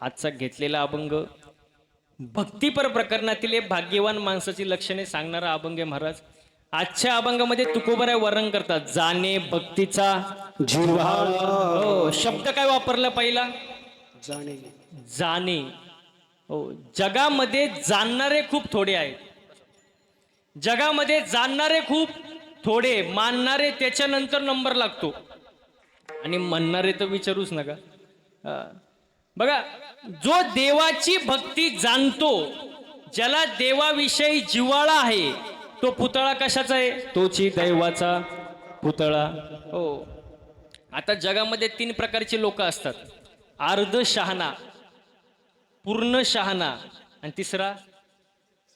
आजचा घेतलेला अभंग भक्तिपर प्रकरणातील एक भाग्यवान माणसाची लक्षणे सांगणारा अभंग आहे महाराज. आजच्या अभंगामध्ये तुकोबराय वर्णन करतात जाणे भक्तीचा हो शब्द काय वापरला पहिला? जाणे जाणे हो जगामध्ये जाणणारे खूप थोडे आहेत. जगामध्ये जाणणारे खूप थोडे मानणारे त्याच्यानंतर नंबर लागतो. आणि म्हणणारे तर विचारूच नका. बघा जो देवाची भक्ती जाणतो ज्याला देवाविषयी जिव्हाळा आहे तो पुतळा कशाचा आहे? तोची दैवाचा पुतळा. हो. आता जगामध्ये तीन प्रकारचे लोक असतात. अर्ध शहाणा पूर्ण शहाणा आणि तिसरा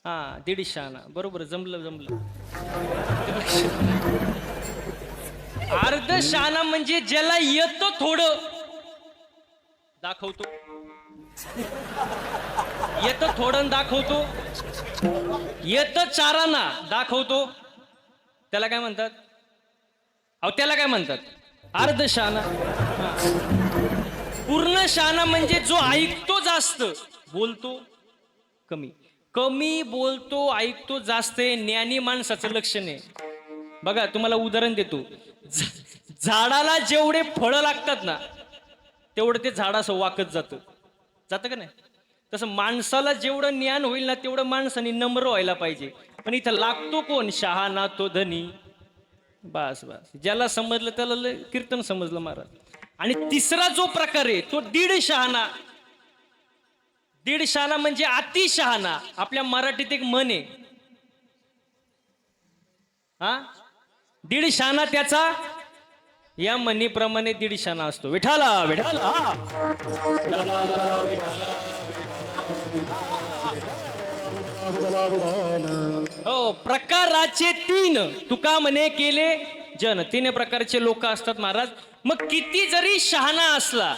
हा दीड शहाणा. बरोबर जमलं जमलं. अर्ध शहाणा म्हणजे ज्याला येतं थोडं दाखवतो. येतं थोडं दाखवतो. येतं चारांना दाखवतो. त्याला काय म्हणतात? अहो त्याला काय म्हणतात? अर्ध शाना. पूर्ण शाना म्हणजे जो ऐकतो जास्त बोलतो कमी. कमी बोलतो ऐकतो जास्त आहे ज्ञानी माणसाचं लक्षण आहे. बघा तुम्हाला उदाहरण देतो. झाडाला जेवढे फळं लागतात ना तेवढं ते झाड असं वाकत जातं. जातं का नाही? तसं माणसाला जेवढं ज्ञान होईल ना तेवढं माणसाने नम्र व्हायला पाहिजे. पण इथं लागतो कोण? शहाणा तो धनी. बस बस. ज्याला समजलं त्याला लय कीर्तन समजलं महाराज. आणि तिसरा जो प्रकार आहे तो दीड शहाणा. दीड शहाणा म्हणजे अति शहाणा. आपल्या मराठीत एक मन आहे. हा? दीड शहाणा त्याचा या म्हणीप्रमाणे दीड शहाणा असतो. विठाला विठाला. हो प्रकाराचे तीन तुका म्हणे केले. जन तीन प्रकारचे लोक असतात महाराज. मग किती जरी शहाणा असला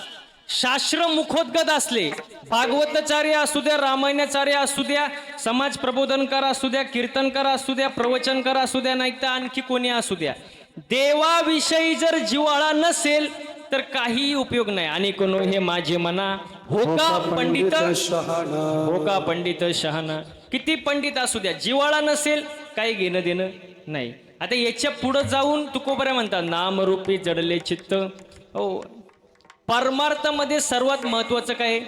शास्त्र मुखोद्गत असले भागवताचार्य असू द्या रामायणाचार्य असू द्या समाज प्रबोधनकार असू द्या कीर्तनकार असू द्या प्रवचनकार असू द्या नाही तर आणखी कोणी असू द्या. देवाविषयी जर जिव्हाळा नसेल तर काही उपयोग नाही. आणि कोण हे माझे मना? हो का पंडित हो का पंडित शहाणा. किती पंडित असू द्या जिवाळा नसेल काही घेणं देणं नाही. आता याच्या पुढं जाऊन तुकोबऱ्या म्हणतात नामरूपी जडले चित्त. हो. परमार्थामध्ये सर्वात महत्वाचं काय?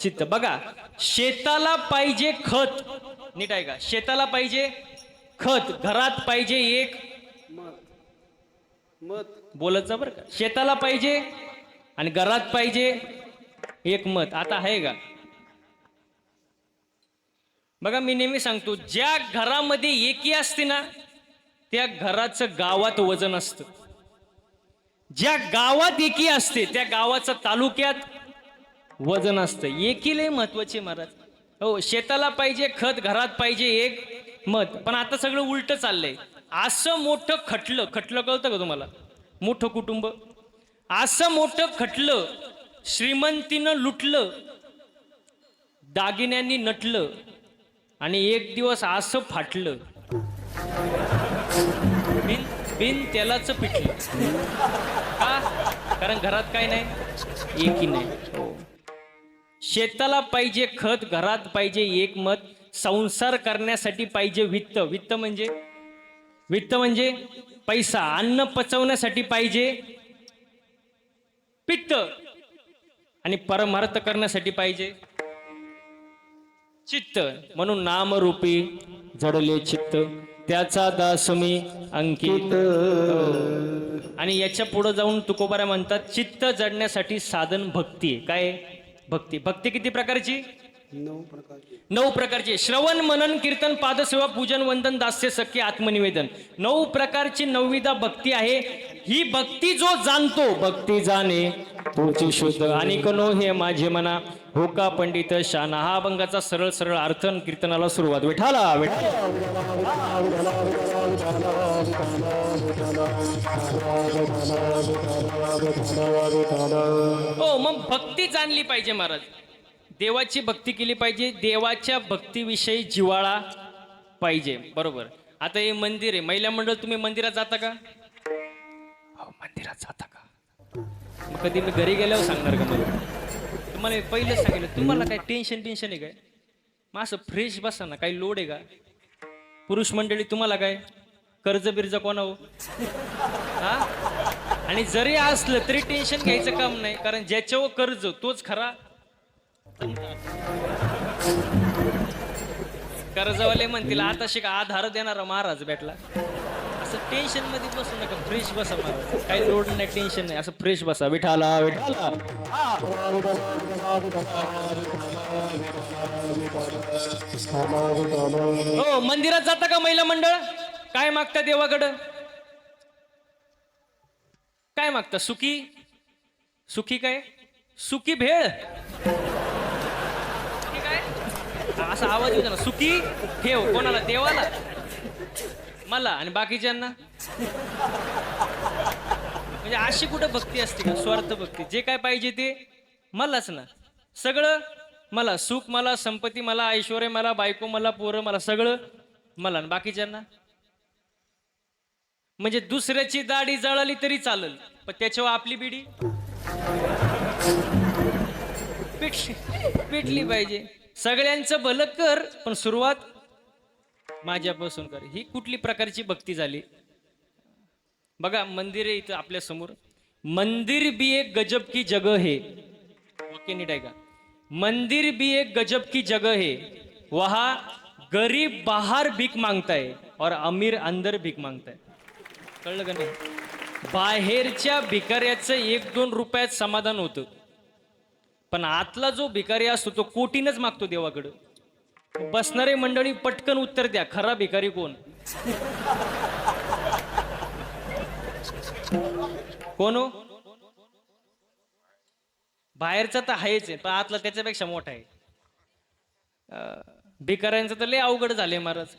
चित्त. बघा शेताला पाहिजे खत. नीट आहे का शेताला पाहिजे खत. घरात पाहिजे एक मत. बोलत जा बरं का. शेताला पाहिजे आणि घरात पाहिजे एक मत. आता आहे का? बघा मी नेहमी सांगतो ज्या घरामध्ये एकी असते ना त्या घराचं गावात वजन असतं. ज्या गावात एकी असते त्या गावाचं तालुक्यात वजन असतं. एकी लय महत्त्वाचे महाराज. हो शेताला पाहिजे खत घरात पाहिजे एक मत. पण आता सगळं उलट चाललंय. असं मोठं खटलं खटलं कळतं का तुम्हाला? मोठं कुटुंब. असं मोठं खटलं श्रीमंतीनं लुटलं दागिन्यांनी नटलं आणि एक दिवस असं फाटलं. बिन बिन तेलाचं पिठलं. का? कारण घरात काय नाही? एकही नाही. हो. शेताला पाहिजे खत घरात पाहिजे एक मत संसार करण्यासाठी पाहिजे वित्त. वित्त म्हणजे? वित्त म्हणजे पैसा अन्न पचवण्यासाठी पाहिजे. पित्त आणि परमार्थ करण्यासाठी पाहिजे. चित्त म्हणून नामरूपी जडले चित्त. त्याचा दास मी अंकित. आणि याच्यापुढे जाऊन तुकोबारा म्हणतात चित्त जडण्यासाठी साधन भक्ती. काय? भक्ती. भक्ती किती प्रकारची? नऊ प्रकारचे. नऊ प्रकारचे. श्रवण मनन कीर्तन पादसेवा पूजन वंदन दास्य सख्य आत्मनिवेदन. नऊ प्रकारची नवविधा भक्ती आहे. ही भक्ती जो जाणतो भक्ती जाणे तोची शुद्ध. आणि कनो हे माझे मना. होका पंडित शाना? हा अभंगाचा सरळ सरळ अर्थ आणि कीर्तनाला सुरुवात. विठाला विठाला. हो मग भक्ती जाणली पाहिजे महाराज. देवाची भक्ती केली पाहिजे देवाच्या भक्तीविषयी जिव्हाळा पाहिजे. बरोबर. आता हे मंदिर आहे. महिला मंडळ तुम्ही मंदिरात जाता का? हो मंदिरात जाता का? मग कधी मी घरी गेल्यावर सांगणार का मला? तुम्हाला पहिलं पहिलेच सांगितलं. तुम्हाला काय टेन्शन टेन्शन आहे काय? मग असं फ्रेश बसा ना. काही लोड आहे का? पुरुष मंडळी तुम्हाला काय? कर्ज बिर्ज कोणा हो? हा आणि जरी असलं तरी टेन्शन घ्यायचं काम नाही. कारण ज्याच्यावर कर्ज तोच खरा कर्जवाले म्हणतील आता शिका आधार देणारा महाराज भेटला. असं टेन्शनमध्ये बसू नका फ्रेश बसा महाराज. काही लोड नाही टेन्शन नाही असं फ्रेश बसा. विठाला विठाला. हो मंदिरात जाता का महिला मंडळ? काय मागता देवाकडं? काय मागता सुखी? सुखी काय? सुखी भेळ? असा आवाज येतो ना. सुखी ठेव. कोणाला? देवाला? मला आणि बाकीच्यांना? म्हणजे अशी कुठं भक्ती असते का? स्वार्थ भक्ती. जे काय पाहिजे ते मलाच ना. सगळं मला. सुख मला संपत्ती मला ऐश्वर मला बायको मला पोरं मला सगळं मला आणि बाकीच्यांना? म्हणजे दुसऱ्याची दाढी जळाली तरी चालेल पण त्याच्यावर आपली बिडी? पिटली पिटली पाहिजे. सगळ्यांचं भलं कर पण सुरुवात माझ्यापासून कर. ही कुठली प्रकारची भक्ती झाली? बघा मंदिर आहे इथं आपल्यासमोर. मंदिर भी एक गजब की जग है. ओके नीट आहे का मंदिर भी एक गजब की जगह है. वहा गरीब बाहर भीक मागताय है और अमीर अंदर भीक मागताय. कळलं का नाही? बाहेरच्या भिकाऱ्याचं एक दोन रुपयात समाधान होतं. पण आतला जो भिकारी असतो तो कोटीनच मागतो देवाकडं. बसणारे मंडळी पटकन उत्तर द्या खरा भिकारी कोण? कोण हो? बाहेरचा तर आहेच आहे पण आतला त्याच्यापेक्षा मोठा आहे. भिकाऱ्यांचं तर लय अवघड झाले महाराज.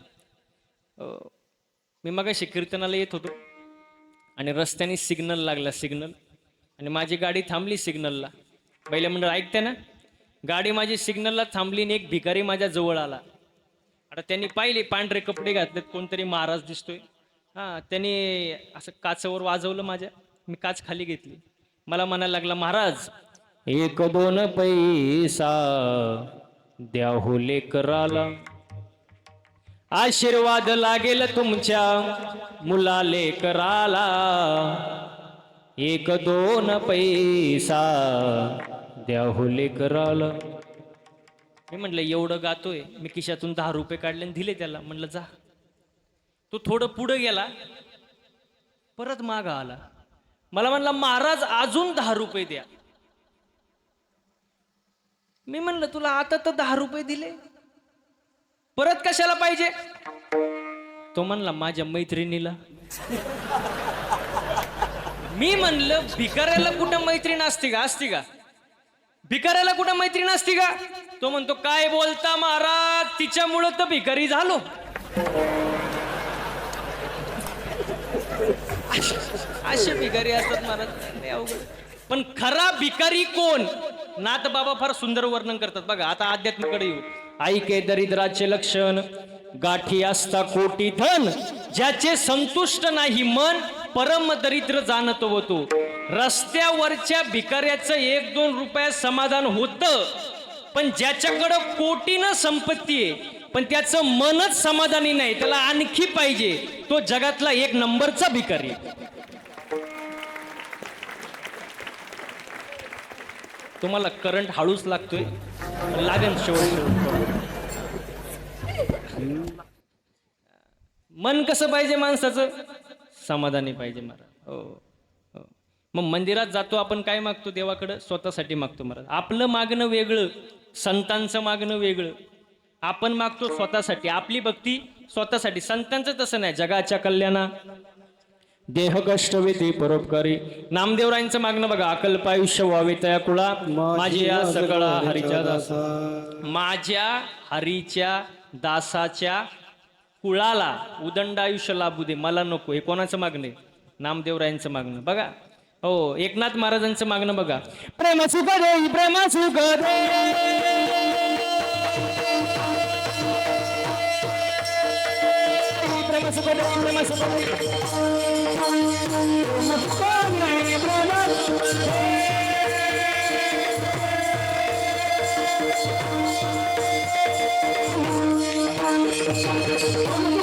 मी मग कीर्तनाला येत होतो आणि रस्त्याने सिग्नल लागला सिग्नल. आणि माझी गाडी थांबली सिग्नलला. पहिले मंडळ ऐकते ना. गाडी माझी सिग्नलला थांबली आणि एक भिकारी माझ्या जवळ आला. आता त्यांनी पाहिले पांढरे कपडे घातलेत कोणतरी महाराज दिसतोय. हां त्यांनी असं काचावर वाजवलं माझ्या. मी काच खाली घेतली. मला म्हणायला लागला महाराज एक दोन पैसा द्या हो लेकराला. आशीर्वाद लागेल तुमच्या मुला लेकराला. एक दोन पैसा द्या हो लेकराला मी म्हटलं एवढं गातोय. मी खिशातून दहा रुपये काढले आणि दिले त्याला. म्हटलं जा. तो थोडं पुढं गेला. परत माग आला. मला म्हणला महाराज अजून दहा रुपये द्या. मी म्हणलं तुला आता तर दहा रुपये दिले. परत कशाला पाहिजे? तो म्हणला माझ्या मैत्रिणीला. मी म्हणलं भिकाऱ्याला कुठं मैत्रीण असते का? असते का? भिकाऱ्याला कुठं मैत्रीण असते का? तो म्हणतो काय बोलता महाराज? तिच्यामुळं तर भिकारी झालो. असे भिकारी असतात महाराज. पण खरा भिकारी कोण? नाथ बाबा फार सुंदर वर्णन करतात. बघा आता अध्यात्माकडे येऊ. ऐके दरिद्राचे लक्षण गाठी असता कोटी धन ज्याचे संतुष्ट नाही मन परम दरिद्र जाणतो होतो. रस्त्यावरच्या भिकाऱ्याचं एक दोन रुपयात समाधान होतं. पण ज्याच्याकडं कोटीनं संपत्ती आहे पण त्याचं मनच समाधानी नाही त्याला आणखी पाहिजे. तो जगातला एक नंबरचा भिकारी. आहे. तुम्हाला करंट हळूच लागतोय. लागेल शेवट. मन कसं पाहिजे माणसाचं? समाधानी पाहिजे मला हो हो. मग मंदिरात जातो आपण काय मागतो देवाकडं? स्वतःसाठी मागतो महाराज आपलं मागणं वेगळं संतांचं मागणं वेगळं. आपण मागतो स्वतःसाठी. आपली भक्ती स्वतःसाठी. संतांचं तसं नाही. जगाच्या कल्याणा. देह कष्ट वेती परोपकारी. नामदेवरायांचं मागणं बघा. अकल्पायुष्य व्हावे तया कुळा माझे या सगळा हरीच्या दासा. माझ्या हरीच्या दासाच्या कुळाला उदंड आयुष्य लाभू दे. मला नको. हे कोणाचं मागणं आहे? नामदेवरायांचं मागणं. बघा. हो एकनाथ महाराजांचं मागणं बघा. प्रेम सुख दे प्रेम सुख दे. प्रेम सुख दे प्रेम सुख दे. प्रेम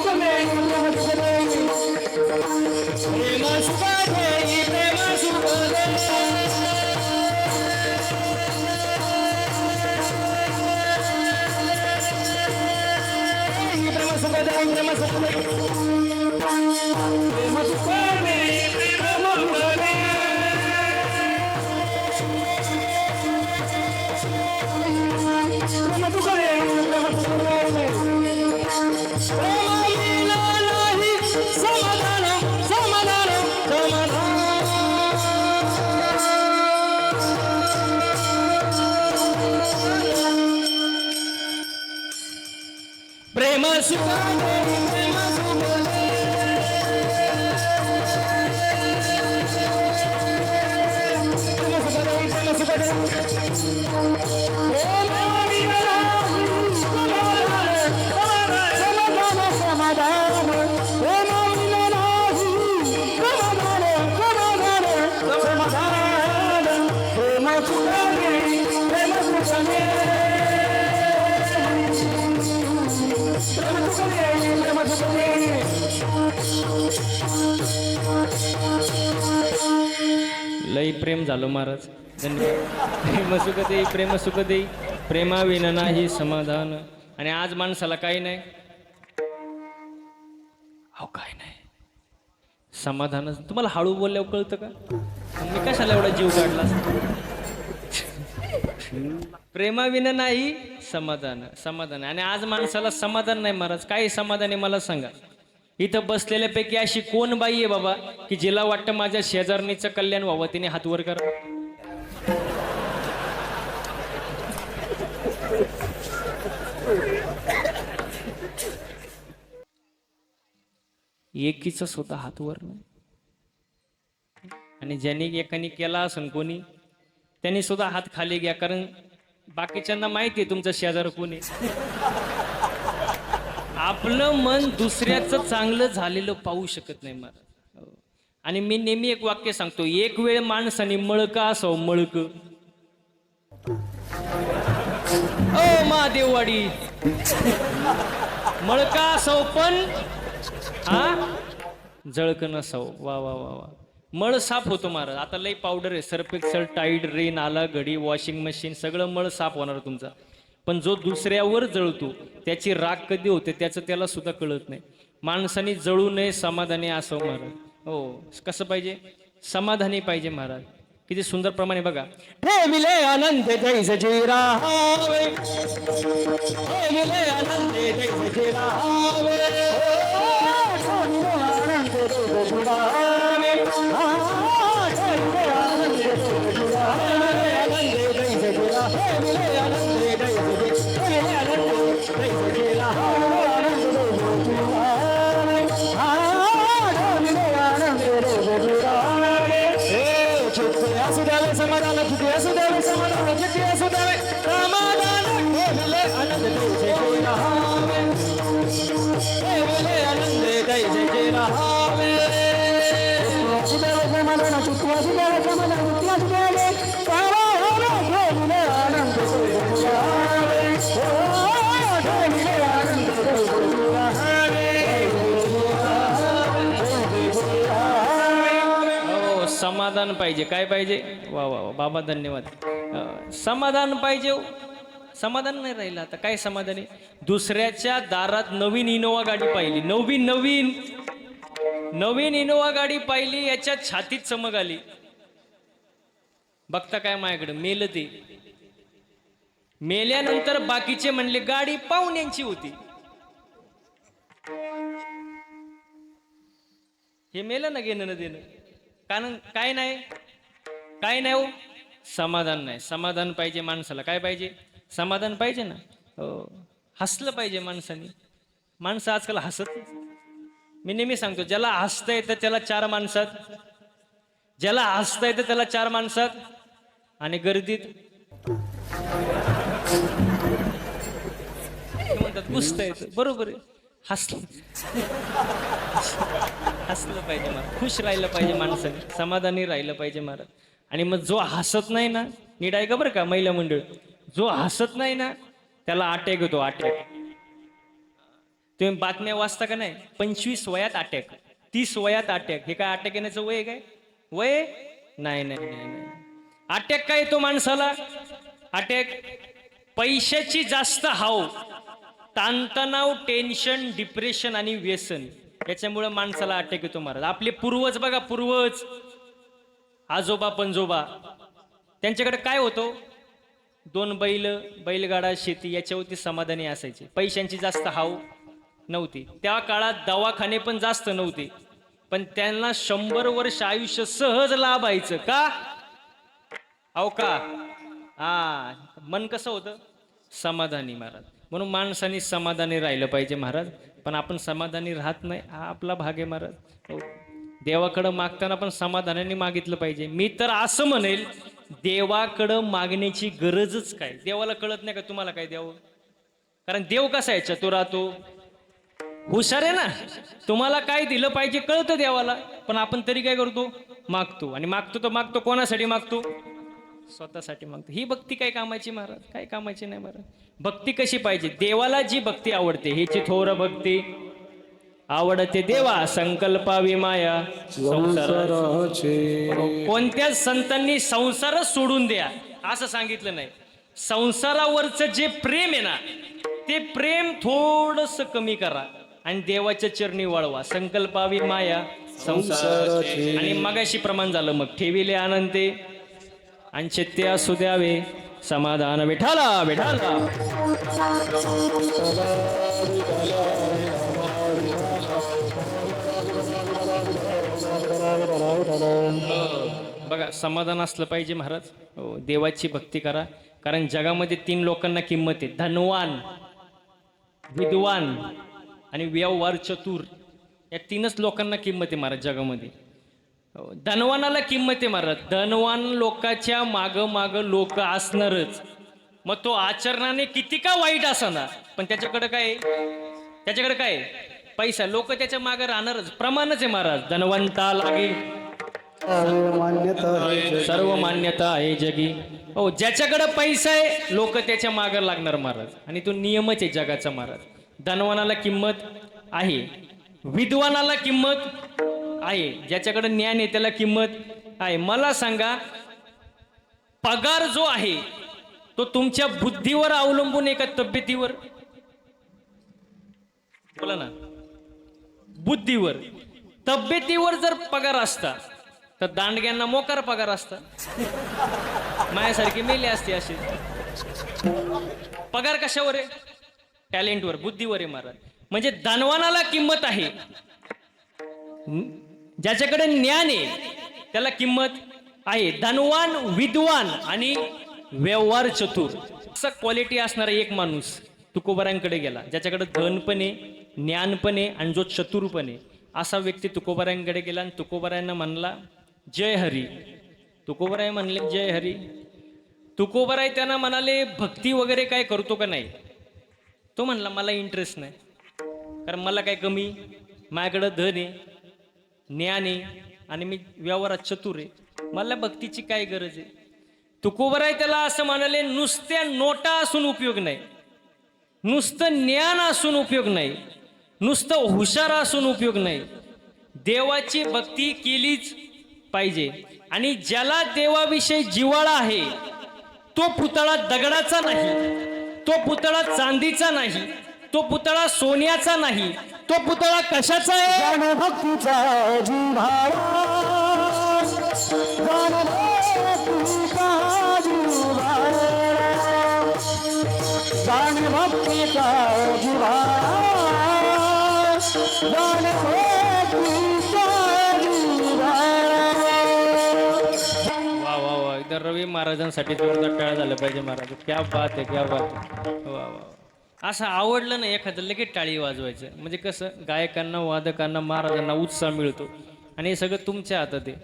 Prema Sukade प्रेम झालो महाराज. धन्यवाद. प्रेम सुख देई प्रेम सुख देई प्रेमाविन नाही समाधान. आणि आज माणसाला काही नाही. अहो काय नाही. समाधान तुम्हाला हळू बोलल्यावर कळतं का? मी कशाला एवढा जीव काढला? प्रेमाविना नाही समाधान समाधान. आणि आज माणसाला समाधान नाही महाराज. काही समाधान आहे मला सांगा. इथं बसलेल्यापैकी अशी कोण बाई आहे बाबा की जिला वाटतं माझ्या शेजारणीचं कल्याण व्हावं तिने हातवर कर. एकीच स्वतः हातवर नाही. आणि ज्यांनी एकाने केला असन कोणी त्यांनी सुद्धा हात खाली घ्या कारण बाकीच्यांना माहिती आहे तुमचं शेजार कोणी आपलं मन दुसऱ्याचं चांगलं झालेलं पाहू शकत नाही मला. आणि मी नेहमी एक वाक्य सांगतो एक वेळ माणसाने मळका असो मळक. ओ महादेववाडी. मळका असो पण हा? जळक नसावं. वा वा वा वा. मळ साफ होतो महाराज. आता लई पावडर आहे. सरपेक्सल टाईड रेन आला घडी वॉशिंग मशीन सगळं मळ साफ होणार तुमचा. पण जो दुसऱ्यावर जळतो त्याची राग कधी होते त्याचं त्याला सुद्धा कळत नाही. माणसाने जळू नये समाधानी असं महाराज. हो कसं पाहिजे? समाधानी पाहिजे महाराज. किती सुंदर प्रमाणे बघा. ठेविले आनंद जैस जी राहावे आनंद जैस समाधान पाहिजे. काय पाहिजे? वा वा वा. बाबा धन्यवाद. समाधान पाहिजे हो. समाधान नाही राहिलं आता. काय समाधान आहे? दुसऱ्याच्या दारात नवीन इनोवा गाडी पाहिली. नवीन नवीन. नवीन इनोवा गाडी पाहिली याच्या छातीत चमक आली. बघता काय माझ्याकडे? मेल ते मेल्यानंतर बाकीचे म्हणले गाडी पाहुण्यांची होती. हे मेलं ना घेणं देणं? कारण काय नाही? काय नाही हो? समाधान नाही. समाधान पाहिजे माणसाला. काय पाहिजे? समाधान पाहिजे ना? हो. हसलं पाहिजे माणसाने. माणसं आजकाल हसत मी नेहमी सांगतो ज्याला हसता येतं त्याला चार माणसात. ज्याला हसता येतं त्याला चार माणसात. आणि गर्दीत. म्हणतात गुसता येतं. बरोबर आहे. हसलं. हसलं पाहिजे महाराज खुश राहिलं पाहिजे माणसाने. समाधानी राहिलं पाहिजे महाराज आणि मग जो हसत नाही ना नीट आहे का बरं का महिला मंडळ. जो हसत नाही ना त्याला अटॅक येतो अटॅक. तुम्ही बातम्या वाचता का नाही? पंचवीस वयात अटॅक. तीस वयात अटॅक. हे काय अटॅक येण्याचं वय काय? वय? नाही नाही नाही नाही. अटॅक काय येतो माणसाला? अटॅक पैशाची जास्त हाव ताणतणाव टेन्शन डिप्रेशन आणि व्यसन. याच्यामुळे माणसाला अटॅक येतो महाराज. आपले पूर्वज बघा पूर्वज. आजोबा पंजोबा त्यांच्याकडे काय होतो? दोन बैल बैलगाडा शेती याच्यावरती समाधानी असायचे. पैशांची जास्त हाव नव्हती. त्या काळात दवाखाने पण जास्त नव्हते. पण त्यांना शंभर वर्ष आयुष्य सहज लाभायचं का? अहो का? हा मन कसं होतं? समाधानी महाराज. म्हणून माणसाने समाधानी राहिलं पाहिजे महाराज. पण आपण समाधानी राहत नाही हा आपला भाग आहे महाराज. हो. देवाकडं मागताना पण समाधानाने मागितलं पाहिजे. मी तर असं म्हणेल देवाकडं मागण्याची गरजच काय? देवाला कळत नाही का तुम्हाला काय द्यावं कारण देव कसा आहे? चतुर राहतो. हुशार आहे ना? तुम्हाला काय दिलं पाहिजे कळतं देवाला. पण आपण तरी काय करतो? मागतो. आणि मागतो तर मागतो. कोणासाठी मागतो? स्वतःसाठी मागतो. ही भक्ती काय कामाची महाराज? काय कामाची नाही महाराज. भक्ती कशी पाहिजे? देवाला जी भक्ती आवडते हिची थोर भक्ती. आवडते देवा संकल्पावी माया संसार. कोणत्याच संतांनी संसारच सोडून द्या? असं सांगितलं नाही. संसारावरचं जे प्रेम आहे ना ते प्रेम थोडस कमी करा आणि देवाच्या चरणी वळवा संकल्पावी माया संसार आणि मगाशी प्रमाण झालं मग ठेविले आनंदे. आणि चित्ते असू द्यावे. समाधान विठाला विठाला बघा समाधान असलं पाहिजे महाराज. हो देवाची भक्ती करा. कारण जगामध्ये तीन लोकांना किंमत आहे. धनवान विद्वान आणि व्यवहार चतुर. या तीनच लोकांना किंमत आहे महाराज जगामध्ये. धनवानाला किंमत आहे महाराज. धनवान लोकाच्या माग माग लोक असणारच. मग तो आचरणाने किती का वाईट असणार? पण त्याच्याकडे काय? आहे? त्याच्याकडे काय? पैसा. लोक त्याच्यामागे राहणारच. प्रमाणच आहे महाराज. धनवंता लागे. सर्व मान्यता आहे जगी. हो ज्याच्याकडे पैसा आहे लोक त्याच्यामागे लागणार महाराज. आणि तो नियमच आहे जगाचा महाराज. धनवानाला किंमत आहे. विद्वानाला किंमत आहे. ज्याच्याकडे ज्ञान आहे त्याला किंमत आहे. मला सांगा पगार जो आहे तो तुमच्या बुद्धीवर अवलंबून एका तब्येतीवर? बोला ना. बुद्धीवर. तब्येतीवर जर पगार असता तर दांडग्यांना मोकार पगार असता. माझ्यासारखी मेले असते असे. पगार कशावर आहे? टॅलेंटवर बुद्धीवर आहे महाराज. म्हणजे दानवानाला किंमत आहे. ज्याच्याकडे ज्ञान आहे त्याला किंमत आहे. धनवान विद्वान आणि व्यवहार चतुर. असं क्वालिटी असणारा एक माणूस तुकोबारांकडे गेला. ज्याच्याकडे धन पण आहे ज्ञान पण आहे आणि जो चतुर पण आहे. असा व्यक्ती तुकोबारांकडे गेला आणि तुकोबारायांना म्हणला जय हरी. तुकोबराय म्हणले जय हरी. तुकोबराय त्यांना म्हणाले भक्ती वगैरे काय करतो का नाही? तो म्हणला मला इंटरेस्ट नाही. कारण मला काय कमी? माझ्याकडं धन आहे. ज्ञान आहे आणि मी व्यवहारात चतुर आहे. मला भक्तीची काय गरज आहे? तुकोबराय त्याला असं म्हणाले नुसत्या नोटा असून उपयोग नाही. नुसतं ज्ञान असून उपयोग नाही. नुसतं हुशार असून उपयोग नाही. देवाची भक्ती केलीच पाहिजे. आणि ज्याला देवाविषयी जिव्हाळा आहे तो पुतळा दगडाचा नाही. तो पुतळा चांदीचा नाही. तो पुतळा सोन्याचा नाही. तो पुतळा कशाचा आहे? भक्तीचा वा वा वा. एकदा रवी महाराजांसाठी जोरदार टाळा झालं पाहिजे महाराज. क्या बात आहे क्या बात आहे. वा वा. असं आवडलं ना एखादं लगेच टाळी वाजवायचं. म्हणजे कसं गायकांना वादकांना महाराजांना उत्साह मिळतो. आणि हे सगळं तुमच्या हातात आहे.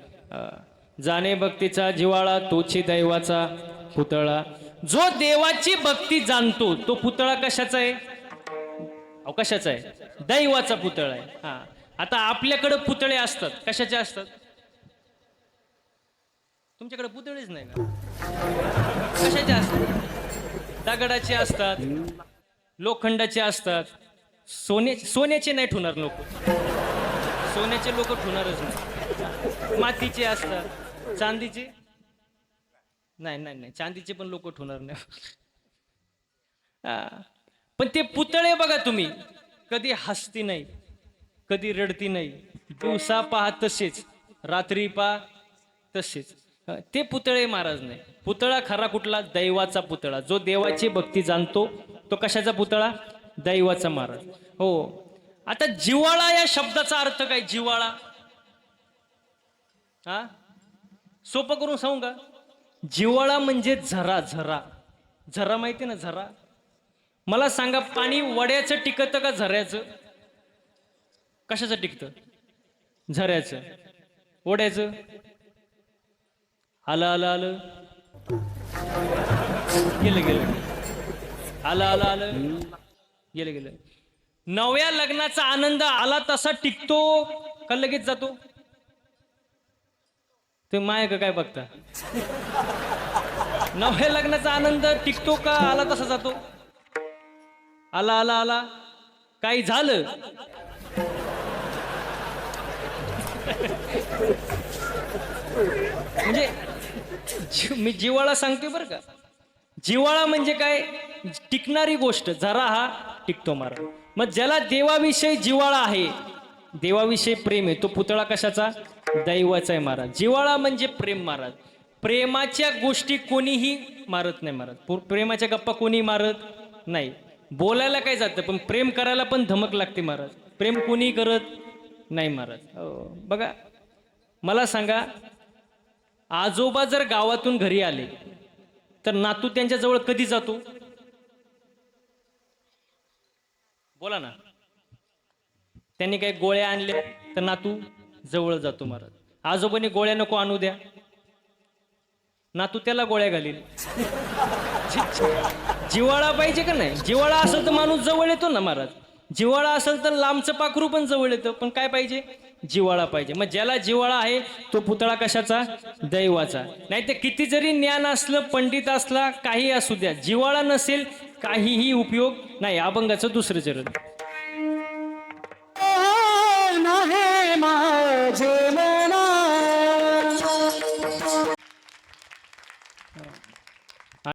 जाणे भक्तीचा जिवाळा तोची दैवाचा पुतळा. जो देवाची भक्ती जाणतो तो पुतळा कशाचा आहे? अहो कशाचा आहे? दैवाचा पुतळा आहे. हा. आता आपल्याकडं पुतळे असतात. कशाचे असतात? तुमच्याकडे पुतळेच नाही का? कशाचे असतात? दगडाचे असतात. लोखंडाचे असतात. सोने सोन्याचे नाही ठुणार लोक. सोन्याचे लोक ठुणारच नाही. मातीचे असतात. चांदीचे? नाही नाही नाही. चांदीचे पण लोक ठुणार नाही. पण ते पुतळे बघा तुम्ही. कधी हसती नाही. कधी रडती नाही. दिवसा पहा तसेच. रात्री पहा तसेच. ते पुतळे महाराज नाही पुतळा खरा कुठला? दैवाचा पुतळा. जो देवाची भक्ती जाणतो तो कशाचा पुतळा? दैवाचा महाराज. हो. आता जिवाळा या शब्दाचा अर्थ काय? जिवाळा हा? सोपं करून सांगू का? जिवाळा म्हणजे झरा झरा. झरा माहिती ना झरा? मला सांगा पाणी वड्याचं टिकतं का झऱ्याचं? कशाचं टिकतं? झऱ्याचं. वड्याचं. आलं आलं आलं. गेलं गेलं. आलं आलं आलं. गेलं गेलं. नव्या लग्नाचा आनंद आला तसा टिकतो का लगेच जातो? ते माय का काय बघता? नव्या लग्नाचा आनंद टिकतो का आला तसा जातो? आला आला आला. काही झालं? म्हणजे जी- मी जिवाळा सांगते बरं का. जिवाळा म्हणजे काय? टिकणारी गोष्ट. जरा हा टिकतो मारा. मग ज्याला देवाविषयी जिवाळा आहे देवाविषयी प्रेम आहे तो पुतळा कशाचा? दैवाचा आहे महाराज जिवाळा म्हणजे प्रेम महाराज प्रेमाच्या गोष्टी कोणीही मारत नाही महाराज पु- प्रेमाच्या गप्पा कोणी मारत नाही. बोलायला काय जातं? पण प्रेम करायला पण धमक लागते महाराज प्रेम कोणी करत नाही महाराज हो, बघा मला सांगा आजोबा जर गावातून घरी आले तर नातू त्यांच्या जवळ कधी जातो? बोला ना. त्यांनी काही गोळ्या आणल्या तर नातू जवळ जातो महाराज. आजोबाने गोळ्या नको आणू द्या. नातू त्याला गोळ्या घालील. जिवाळा पाहिजे का नाही? जिवाळा असेल तर माणूस जवळ येतो ना महाराज. जिवाळा असेल तर लांबचं पाखरू पण जवळ येतं. पण काय पाहिजे? जिवाळा पाहिजे. मग ज्याला जिवाळा आहे तो पुतळा कशाचा? दैवाचा. नाही तर किती जरी ज्ञान असलं पंडित असला काही असू द्या जिवाळा नसेल काहीही उपयोग नाही. अभंगाचं दुसरं चरण. माझे